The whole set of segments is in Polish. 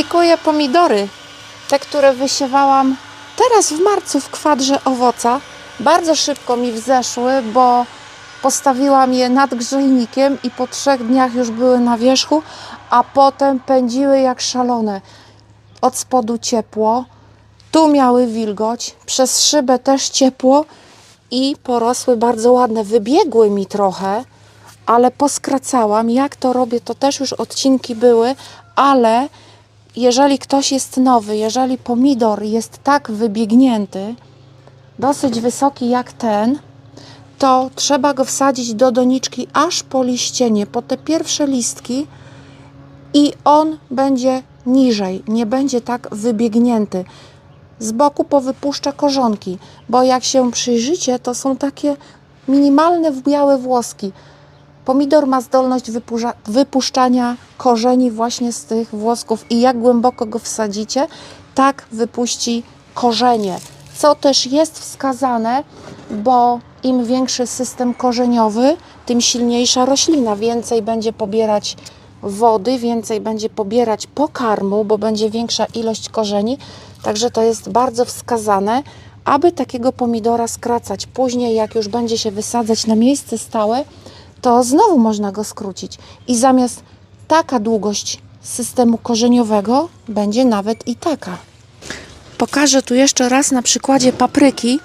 Pikuję pomidory, te, które wysiewałam teraz w marcu w kwadrze owoca. Bardzo szybko mi wzeszły, bo postawiłam je nad grzejnikiem i po trzech dniach już były na wierzchu, a potem pędziły jak szalone. Od spodu ciepło, tu miały wilgoć, przez szybę też ciepło i porosły bardzo ładne. Wybiegły mi trochę, ale poskracałam. Jak to robię, to też już odcinki były, ale jeżeli ktoś jest nowy, jeżeli pomidor jest tak wybiegnięty, dosyć wysoki jak ten, to trzeba go wsadzić do doniczki aż po liścienie, po te pierwsze listki i on będzie niżej, nie będzie tak wybiegnięty. Z boku powypuszcza korzonki, bo jak się przyjrzycie, to są takie minimalne białe włoski. Pomidor ma zdolność wypuszczania korzeni właśnie z tych włosków i jak głęboko go wsadzicie, tak wypuści korzenie. Co też jest wskazane, bo im większy system korzeniowy, tym silniejsza roślina. Więcej będzie pobierać wody, więcej będzie pobierać pokarmu, bo będzie większa ilość korzeni. Także to jest bardzo wskazane, aby takiego pomidora skracać. Później, jak już będzie się wysadzać na miejsce stałe, to znowu można go skrócić. I zamiast taka długość systemu korzeniowego, będzie nawet i taka. Pokażę tu jeszcze raz na przykładzie papryki,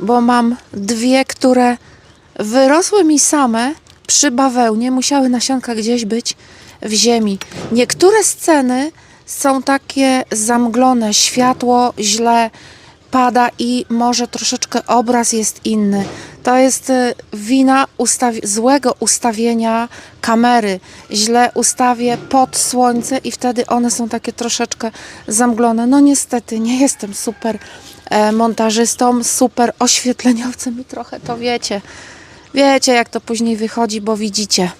bo mam dwie, które wyrosły mi same przy bawełnie, musiały nasionka gdzieś być w ziemi. Niektóre sceny są takie zamglone, światło źle pada i może troszeczkę obraz jest inny. To jest y, wina złego ustawienia kamery. Źle ustawię pod słońce i wtedy one są takie troszeczkę zamglone. No niestety nie jestem super e, montażystą, super oświetleniowcem i trochę to wiecie. Wiecie jak to później wychodzi, bo widzicie.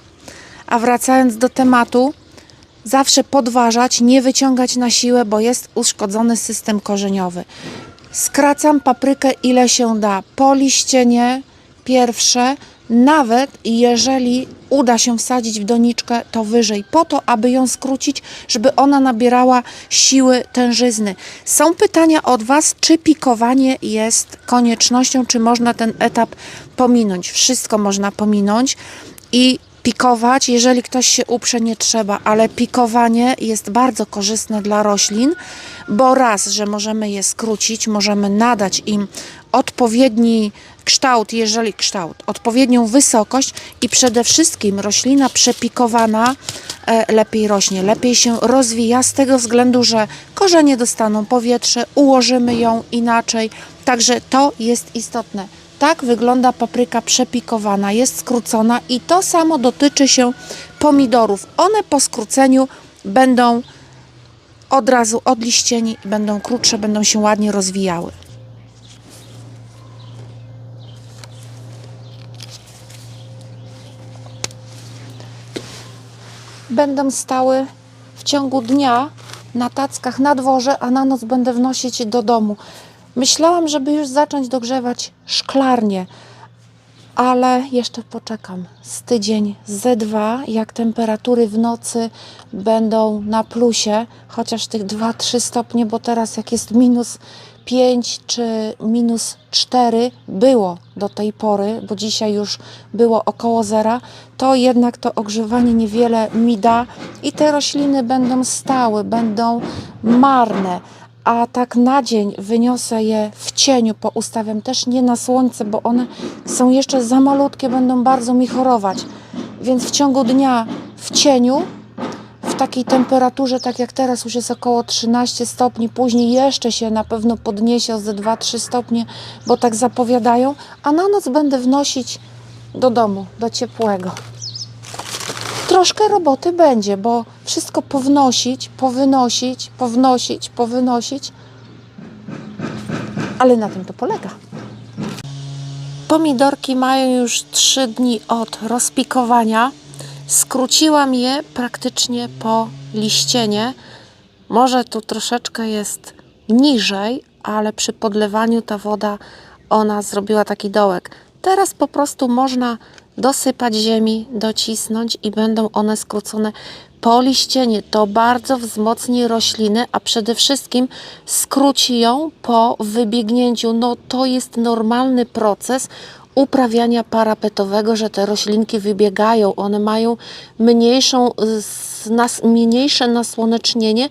A wracając do tematu, zawsze podważać, nie wyciągać na siłę, bo jest uszkodzony system korzeniowy. Skracam paprykę ile się da. Po liścienie pierwsze, nawet jeżeli uda się wsadzić w doniczkę, to wyżej, po to, aby ją skrócić, żeby ona nabierała siły tężyzny. Są pytania od Was, czy pikowanie jest koniecznością, czy można ten etap pominąć. Wszystko można pominąć i pikować, jeżeli ktoś się uprze, nie trzeba, ale pikowanie jest bardzo korzystne dla roślin, bo raz, że możemy je skrócić, możemy nadać im odpowiedni kształt, jeżeli kształt, odpowiednią wysokość i przede wszystkim roślina przepikowana e, lepiej rośnie, lepiej się rozwija z tego względu, że korzenie dostaną powietrze, ułożymy ją inaczej, także to jest istotne. Tak wygląda papryka przepikowana, jest skrócona i to samo dotyczy się pomidorów. One po skróceniu będą od razu odliścieni, będą krótsze, będą się ładnie rozwijały. Będą stały w ciągu dnia na tackach na dworze, a na noc będę wnosić do domu. Myślałam, żeby już zacząć dogrzewać szklarnię, ale jeszcze poczekam. Z tydzień, ze dwa, jak temperatury w nocy będą na plusie, chociaż tych 2-3 stopnie, bo teraz jak jest minus 5 czy minus 4 było do tej pory, bo dzisiaj już było około zera, to jednak to ogrzewanie niewiele mi da i te rośliny będą stałe, będą marne a tak na dzień wyniosę je w cieniu, poustawiam też nie na słońce, bo one są jeszcze za malutkie, będą bardzo mi chorować. Więc w ciągu dnia w cieniu, takiej temperaturze, tak jak teraz już jest około 13 stopni, później jeszcze się na pewno podniesie o ze 2-3 stopnie, bo tak zapowiadają, a na noc będę wnosić do domu, do ciepłego troszkę roboty będzie, bo wszystko pownosić, powynosić, pownosić, powynosić. Ale na tym to polega. Pomidorki mają już 3 dni od rozpikowania. Skróciłam je praktycznie po liścienie. Może tu troszeczkę jest niżej, ale przy podlewaniu ta woda ona zrobiła taki dołek. Teraz po prostu można dosypać ziemi, docisnąć i będą one skrócone poliścienie to bardzo wzmocni rośliny, a przede wszystkim skróci ją po wybiegnięciu. No to jest normalny proces uprawiania parapetowego, że te roślinki wybiegają. One mają mniejszą, nas, mniejsze nasłonecznienie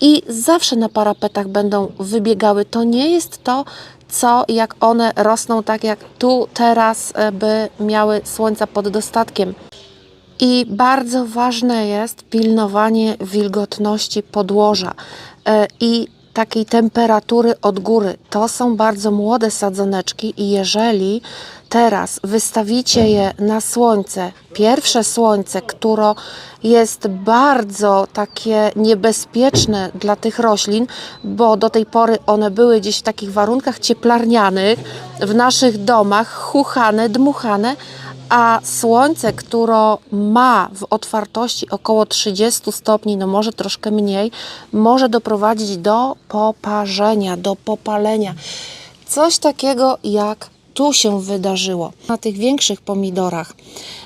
i zawsze na parapetach będą wybiegały. To nie jest to, co jak one rosną tak jak tu teraz, e, by miały słońca pod dostatkiem. I bardzo ważne jest pilnowanie wilgotności podłoża e, i takiej temperatury od góry. To są bardzo młode sadzoneczki i jeżeli teraz wystawicie je na słońce, pierwsze słońce, które jest bardzo takie niebezpieczne dla tych roślin, bo do tej pory one były gdzieś w takich warunkach cieplarnianych, w naszych domach, chuchane, dmuchane, a słońce, które ma w otwartości około 30 stopni, no może troszkę mniej, może doprowadzić do poparzenia, do popalenia. Coś takiego jak tu się wydarzyło. Na tych większych pomidorach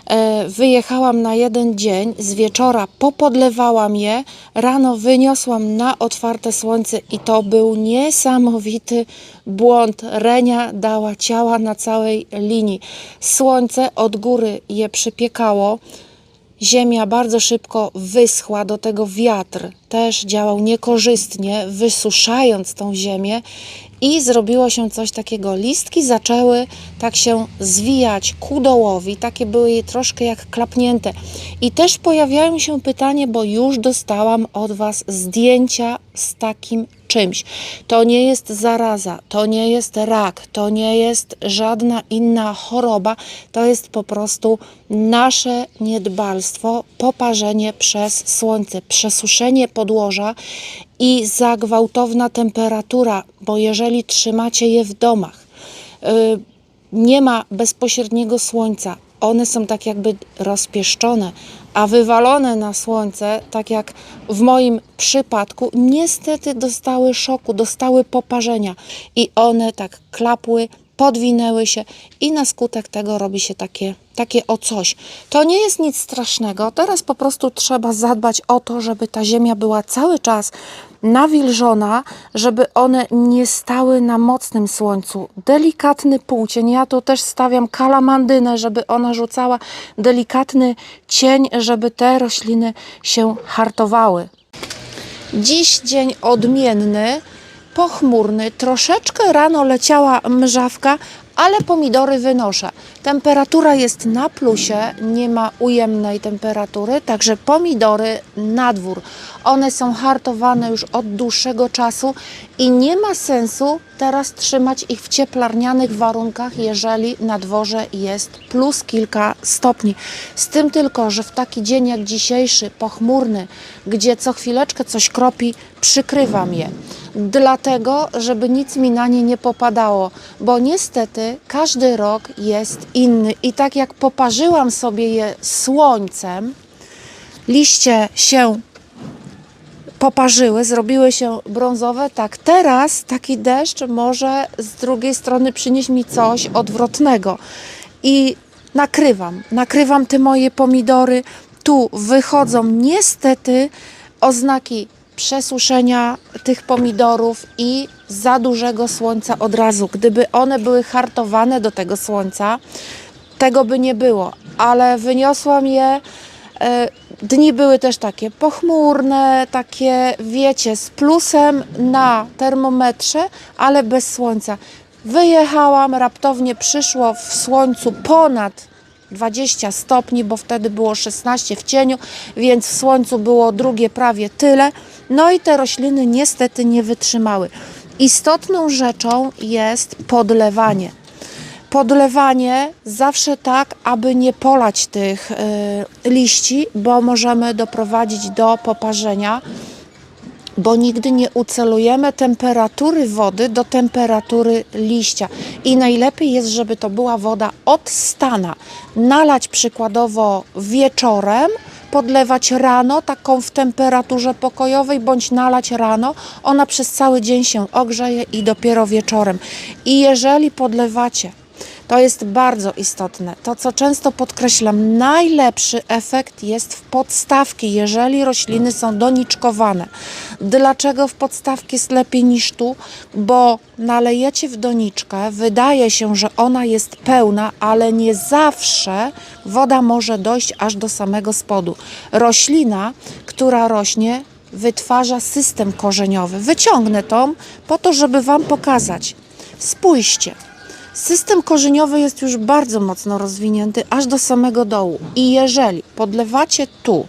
e, wyjechałam na jeden dzień, z wieczora popodlewałam je, rano wyniosłam na otwarte słońce i to był niesamowity błąd. Renia dała ciała na całej linii. Słońce od góry je przypiekało. Ziemia bardzo szybko wyschła, do tego wiatr też działał niekorzystnie, wysuszając tą ziemię i zrobiło się coś takiego. Listki zaczęły tak się zwijać ku dołowi, takie były je troszkę jak klapnięte. I też pojawiają się pytanie, bo już dostałam od Was zdjęcia z takim czymś. To nie jest zaraza, to nie jest rak, to nie jest żadna inna choroba, to jest po prostu nasze niedbalstwo, poparzenie przez słońce, przesuszenie podłoża i za gwałtowna temperatura, bo jeżeli trzymacie je w domach, yy, nie ma bezpośredniego słońca, one są tak jakby rozpieszczone, a wywalone na słońce, tak jak w moim przypadku, niestety dostały szoku, dostały poparzenia i one tak klapły, podwinęły się i na skutek tego robi się takie, takie o coś. To nie jest nic strasznego, teraz po prostu trzeba zadbać o to, żeby ta ziemia była cały czas nawilżona, żeby one nie stały na mocnym słońcu. Delikatny półcień, ja tu też stawiam kalamandynę, żeby ona rzucała delikatny cień, żeby te rośliny się hartowały. Dziś dzień odmienny, pochmurny, troszeczkę rano leciała mrzawka, ale pomidory wynoszę. Temperatura jest na plusie, nie ma ujemnej temperatury, także pomidory na dwór. One są hartowane już od dłuższego czasu i nie ma sensu teraz trzymać ich w cieplarnianych warunkach, jeżeli na dworze jest plus kilka stopni. Z tym tylko, że w taki dzień jak dzisiejszy, pochmurny, gdzie co chwileczkę coś kropi, przykrywam je dlatego, żeby nic mi na nie nie popadało, bo niestety każdy rok jest inny. I tak jak poparzyłam sobie je słońcem, liście się poparzyły, zrobiły się brązowe, tak teraz taki deszcz może z drugiej strony przynieść mi coś odwrotnego. I nakrywam, nakrywam te moje pomidory, tu wychodzą niestety oznaki przesuszenia tych pomidorów i za dużego słońca od razu. Gdyby one były hartowane do tego słońca, tego by nie było, ale wyniosłam je. e, Dni były też takie pochmurne, takie wiecie, z plusem na termometrze, ale bez słońca. Wyjechałam, raptownie przyszło w słońcu ponad 20 stopni, bo wtedy było 16 w cieniu, więc w słońcu było drugie prawie tyle. No i te rośliny niestety nie wytrzymały. Istotną rzeczą jest podlewanie. Podlewanie zawsze tak, aby nie polać tych y, liści, bo możemy doprowadzić do poparzenia bo nigdy nie ucelujemy temperatury wody do temperatury liścia. I najlepiej jest, żeby to była woda odstana. Nalać przykładowo wieczorem, podlewać rano, taką w temperaturze pokojowej, bądź nalać rano. Ona przez cały dzień się ogrzeje i dopiero wieczorem. I jeżeli podlewacie To jest bardzo istotne. To, co często podkreślam, najlepszy efekt jest w podstawki, jeżeli rośliny są doniczkowane. Dlaczego w podstawki jest lepiej niż tu? Bo nalejecie w doniczkę, wydaje się, że ona jest pełna, ale nie zawsze woda może dojść aż do samego spodu. Roślina, która rośnie, wytwarza system korzeniowy. Wyciągnę tą po to, żeby Wam pokazać. Spójrzcie. System korzeniowy jest już bardzo mocno rozwinięty aż do samego dołu. I jeżeli podlewacie tu,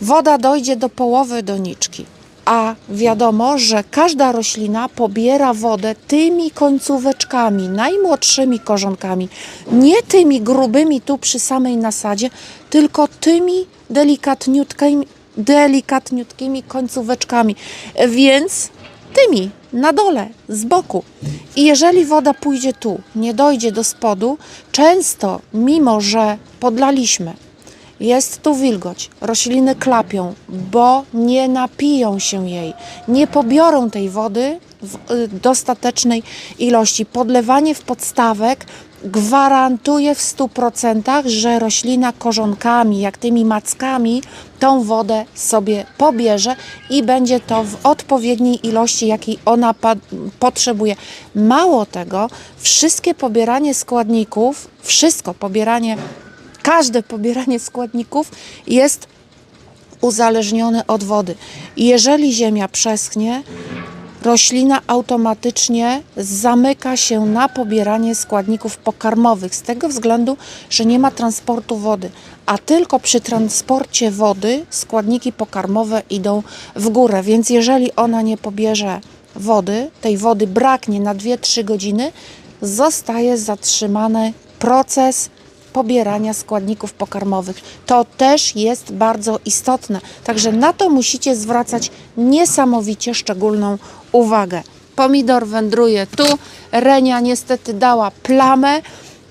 woda dojdzie do połowy doniczki, a wiadomo, że każda roślina pobiera wodę tymi końcóweczkami, najmłodszymi korzonkami, nie tymi grubymi tu przy samej nasadzie, tylko tymi delikatniutkimi, delikatniutkimi końcóweczkami. Więc tymi na dole, z boku. I jeżeli woda pójdzie tu, nie dojdzie do spodu, często, mimo że podlaliśmy, jest tu wilgoć, rośliny klapią, bo nie napiją się jej, nie pobiorą tej wody w y, dostatecznej ilości. Podlewanie w podstawek gwarantuje w 100%, że roślina korzonkami, jak tymi mackami, tą wodę sobie pobierze i będzie to w odpowiedniej ilości, jakiej ona potrzebuje. Mało tego, wszystkie pobieranie składników, wszystko pobieranie każde pobieranie składników jest uzależnione od wody. Jeżeli ziemia przeschnie, roślina automatycznie zamyka się na pobieranie składników pokarmowych z tego względu, że nie ma transportu wody, a tylko przy transporcie wody składniki pokarmowe idą w górę. Więc jeżeli ona nie pobierze wody, tej wody braknie na 2-3 godziny, zostaje zatrzymany proces pobierania składników pokarmowych. To też jest bardzo istotne. Także na to musicie zwracać niesamowicie szczególną uwagę. Pomidor wędruje tu, Renia niestety dała plamę,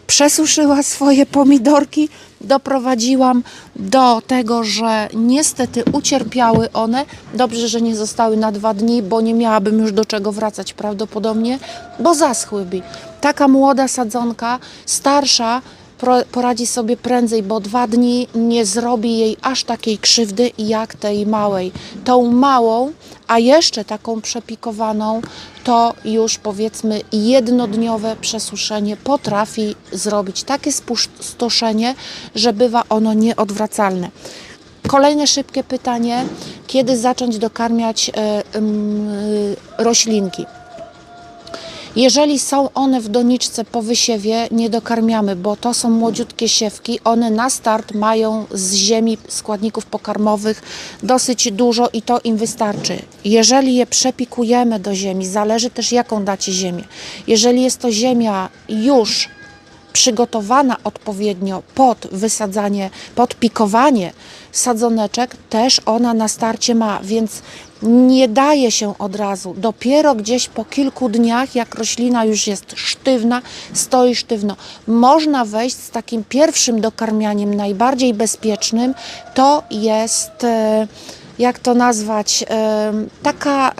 przesuszyła swoje pomidorki. Doprowadziłam do tego, że niestety ucierpiały one. Dobrze, że nie zostały na dwa dni, bo nie miałabym już do czego wracać prawdopodobnie, bo zaschłyby. Taka młoda sadzonka, starsza, poradzi sobie prędzej, bo dwa dni nie zrobi jej aż takiej krzywdy jak tej małej. Tą małą, a jeszcze taką przepikowaną, to już powiedzmy jednodniowe przesuszenie potrafi zrobić takie spustoszenie, że bywa ono nieodwracalne. Kolejne szybkie pytanie: kiedy zacząć dokarmiać e, y, roślinki? Jeżeli są one w doniczce po wysiewie, nie dokarmiamy, bo to są młodziutkie siewki. One na start mają z ziemi składników pokarmowych dosyć dużo i to im wystarczy. Jeżeli je przepikujemy do ziemi, zależy też jaką dacie ziemię. Jeżeli jest to ziemia już przygotowana odpowiednio pod wysadzanie, pod pikowanie sadzoneczek, też ona na starcie ma, więc nie daje się od razu. Dopiero gdzieś po kilku dniach, jak roślina już jest sztywna, stoi sztywno, można wejść z takim pierwszym dokarmianiem, najbardziej bezpiecznym, to jest. E, jak to nazwać, taka e,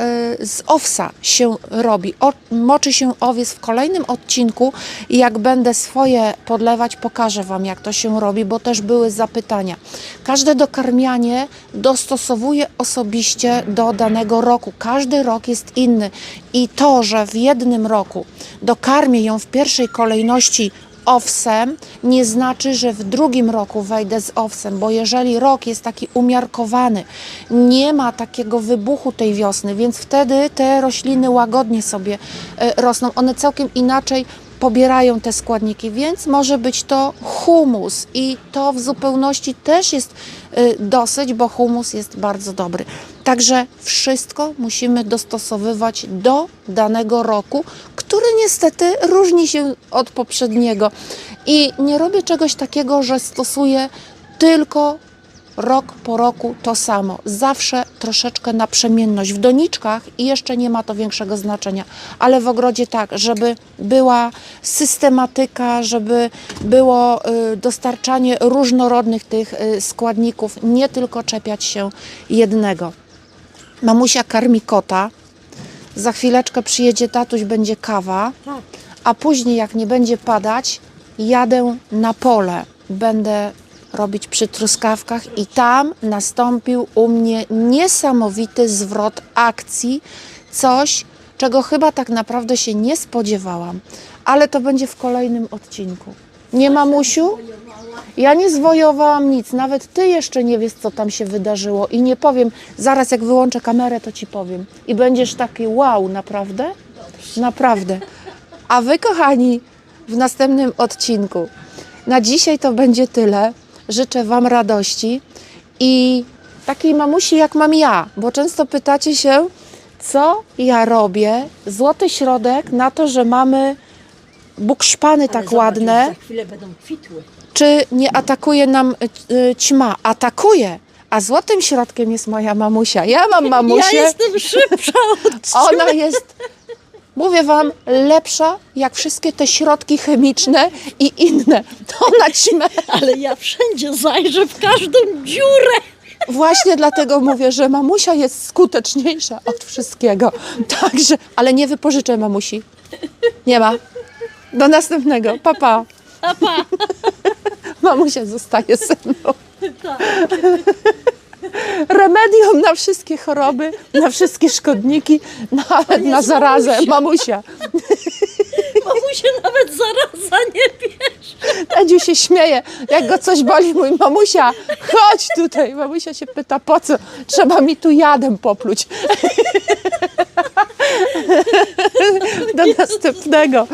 z owsa się robi. Moczy się owiec w kolejnym odcinku i jak będę swoje podlewać, pokażę Wam, jak to się robi, bo też były zapytania. Każde dokarmianie dostosowuję osobiście do danego roku. Każdy rok jest inny i to, że w jednym roku dokarmię ją w pierwszej kolejności owsem nie znaczy, że w drugim roku wejdę z owsem, bo jeżeli rok jest taki umiarkowany, nie ma takiego wybuchu tej wiosny, więc wtedy te rośliny łagodnie sobie e, rosną. One całkiem inaczej pobierają te składniki, więc może być to humus i to w zupełności też jest y, dosyć, bo humus jest bardzo dobry. Także wszystko musimy dostosowywać do danego roku, który niestety różni się od poprzedniego. I nie robię czegoś takiego, że stosuję tylko rok po roku to samo. Zawsze troszeczkę naprzemienność. W doniczkach i jeszcze nie ma to większego znaczenia, ale w ogrodzie tak, żeby była systematyka, żeby było y, dostarczanie różnorodnych tych y, składników, nie tylko czepiać się jednego. Mamusia karmi kota. Za chwileczkę przyjedzie tatuś, będzie kawa. a później, jak nie będzie padać, jadę na pole. Będę robić przy truskawkach, i tam nastąpił u mnie niesamowity zwrot akcji. Coś, czego chyba tak naprawdę się nie spodziewałam, ale to będzie w kolejnym odcinku. Nie, mamusiu? Ja nie zwojowałam nic, nawet ty jeszcze nie wiesz, co tam się wydarzyło i nie powiem. Zaraz, jak wyłączę kamerę, to ci powiem. I będziesz taki wow, naprawdę? Naprawdę. A wy, kochani, w następnym odcinku. Na dzisiaj to będzie tyle. Życzę Wam radości i takiej mamusi, jak mam ja, bo często pytacie się, co ja robię. Złoty środek na to, że mamy bukszpany tak zobacz, ładne Za chwilę będą kwitły. czy nie atakuje nam y, y, ćma? Atakuje. A złotym środkiem jest moja mamusia. Ja mam mamusię. Ja jestem szybsza od Ona jest, mówię wam, lepsza jak wszystkie te środki chemiczne i inne. To na ćmę. Ale ja wszędzie zajrzę w każdą dziurę. Właśnie dlatego mówię, że mamusia jest skuteczniejsza od wszystkiego. Także, ale nie wypożyczę mamusi. Nie ma. Do następnego. Papa. A pa. Mamusia zostaje ze mną. Tak. remedium na wszystkie choroby, na wszystkie szkodniki, nawet na zarazę. mamusia. Mamusia nawet zaraza nie bierze. Edziu się śmieje, jak go coś boli, mój mamusia, chodź tutaj. Mamusia się pyta, po co? Trzeba mi tu jadem popluć. Do następnego.